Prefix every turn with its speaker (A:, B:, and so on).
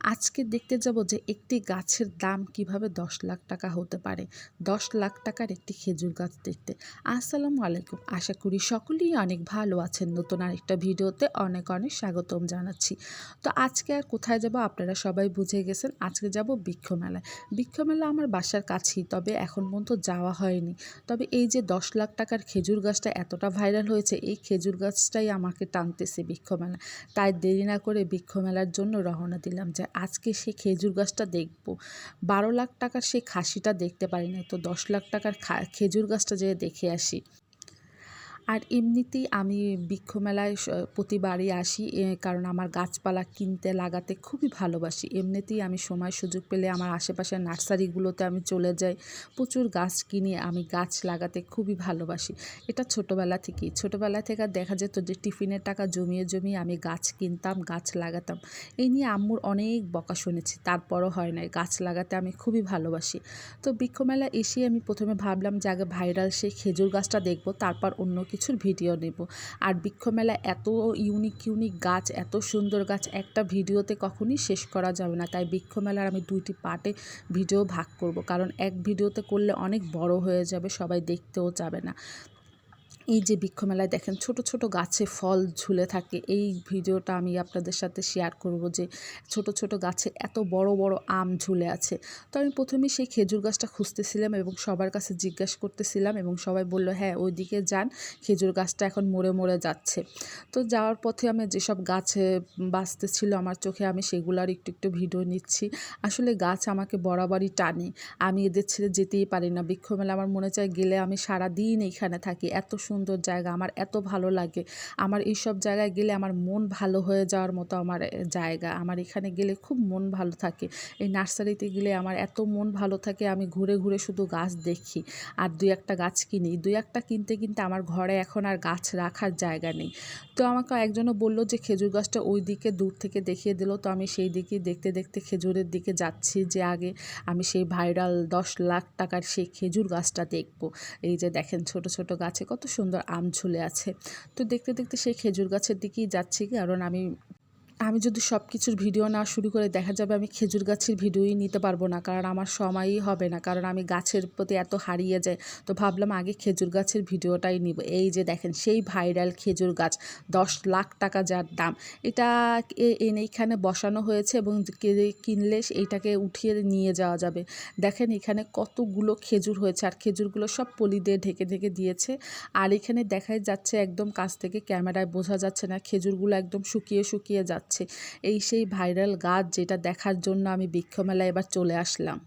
A: আজকে দেখতে যাব যে একটি গাছের দাম কীভাবে দশ লাখ টাকা হতে পারে। দশ লাখ টাকার একটি খেজুর গাছ দেখতে। আসসালামু আলাইকুম। আশা করি সকলেই অনেক ভালো আছেন। নতুন আরেকটা ভিডিওতে অনেক অনেক স্বাগতম জানাচ্ছি। তো আজকে আর কোথায় যাব আপনারা সবাই বুঝে গেছেন। আজকে যাব বৃক্ষ মেলায় বৃক্ষ মেলা আমার বাসার কাছেই, তবে এখন পর্যন্ত যাওয়া হয়নি। তবে এই যে দশ লাখ টাকার খেজুর গাছটা এতটা ভাইরাল হয়েছে, এই খেজুর গাছটাই আমাকে টানতেছে বৃক্ষ মেলা তাই দেরি না করে বৃক্ষ মেলার জন্য রওনা দিলাম যে আজকে সেই খেজুর গাছটা দেখব। বারো লাখ টাকার সেই খাসিটা দেখতে পারি না তো দশ লাখ টাকার খেজুর গাছটা যেয়ে দেখে আসি। আর এমনিতেই আমি বৃক্ষ মেলায় প্রতিবারই আসি কারণ আমার গাছপালা কিনতে, লাগাতে খুবই ভালোবাসি। এমনিতেই আমি সময় সুযোগ পেলে আমার আশেপাশের নার্সারিগুলোতে আমি চলে যাই, প্রচুর গাছ কিনে, আমি গাছ লাগাতে খুবই ভালোবাসি। এটা ছোটোবেলা থেকেই। ছোটোবেলা থেকে দেখা যেত যে টিফিনের টাকা জমিয়ে জমিয়ে আমি গাছ কিনতাম, গাছ লাগাতাম। এই নিয়ে আম্মুর অনেক বকা শুনেছি, তারপরও হয় নাই। গাছ লাগাতে আমি খুবই ভালোবাসি। তো বৃক্ষমেলা এসে আমি প্রথমে ভাবলাম যে আগে ভাইরাল সেই খেজুর গাছটা দেখব, তারপর অন্য কিছু কিছুর ভিডিও নেব। আর বৃক্ষমেলা এত ইউনিক ইউনিক গাছ, এত সুন্দর গাছ, একটা ভিডিওতে কখনই শেষ করা যাবে না। তাই বৃক্ষমেলার আমি দুইটি পার্টে ভিডিও ভাগ করব। কারণ এক ভিডিওতে করলে অনেক বড় হয়ে যাবে, সবাই দেখতেও যাবে না। এই যে বৃক্ষমেলায় দেখেন ছোট ছোট গাছে ফল ঝুলে থাকে। এই ভিডিওটা আমি আপনাদের সাথে শেয়ার করব যে ছোট ছোট গাছে এত বড় বড় আম ঝুলে আছে। তো আমি প্রথমে সেই খেজুর গাছটা খুঁজতেছিলাম এবং সবার কাছে জিজ্ঞাসা করতেছিলাম এবং সবাই বলল হ্যাঁ ওইদিকে যান, খেজুর গাছটা এখন মরে মরে যাচ্ছে। তো যাওয়ার পথে আমি যেসব গাছে বাঁচতেছিল আমার চোখে আমি সেগুলার একটু একটু ভিডিও নিচ্ছি। আসলে গাছ আমাকে বরাবরই টানে। আমি এদের ছেড়ে যেতেই পারি না। বৃক্ষমেলা আমার মনে চায় গেলে আমি সারা দিন এইখানে থাকি। এত সুন্দর সুন্দর জায়গা, আমার এত ভালো লাগে। আমার এইসব জায়গায় গেলে আমার মন ভালো হয়ে যাওয়ার মতো আমার জায়গা। আমার এখানে গেলে খুব মন ভালো থাকে। এই নার্সারিতে গেলে আমার এত মন ভালো থাকে, আমি ঘুরে ঘুরে শুধু গাছ দেখি আর দুই একটা গাছ কিনি। দুই একটা কিনতে কিনতে আমার ঘরে এখন আর গাছ রাখার জায়গা নেই। তো আমাকে একজনও বলল যে, খেজুর গাছটা ওই দিকে দূর থেকে দেখিয়ে দিল। তো আমি সেই দিকে দেখতে দেখতে খেজুরের দিকে যাচ্ছি যে, আগে আমি সেই ভাইরাল দশ লাখ টাকার সেই খেজুর গাছটা দেখব। এই যে দেখেন ছোট ছোট গাছে কত সুন্দর আম ঝুলে আছে। তো দেখতে দেখতে সেই খেজুর গাছের দিকেই যাচ্ছি। কারণ আমি আমি যদি সব কিছুর ভিডিও না শুরু করে দেখা যাবে আমি খেজুর গাছের ভিডিওই নিতে পারব না, কারণ আমার সময়ই হবে না, কারণ আমি গাছের প্রতি এত হারিয়ে যাই। তো ভাবলাম আগে খেজুর গাছের ভিডিওটাই নিব। এই যে দেখেন, সেই ভাইরাল খেজুর গাছ, দশ লাখ টাকা যার দাম। এটা এনে এখানে বসানো হয়েছে এবং কিনলে এইটাকে উঠিয়ে নিয়ে যাওয়া যাবে। দেখেন এখানে কতগুলো খেজুর হয়েছে, আর খেজুরগুলো সব পলি দিয়ে ঢেকে ঢেকে দিয়েছে। আর এখানে দেখাই যাচ্ছে একদম কাছ থেকে, ক্যামেরায় বোঝা যাচ্ছে না, খেজুরগুলো একদম শুকিয়ে শুকিয়ে যাচ্ছে। এই সেই ভাইরাল গাছ যেটা দেখার জন্য আমি বৃক্ষমেলায় এবার চলে আসলাম।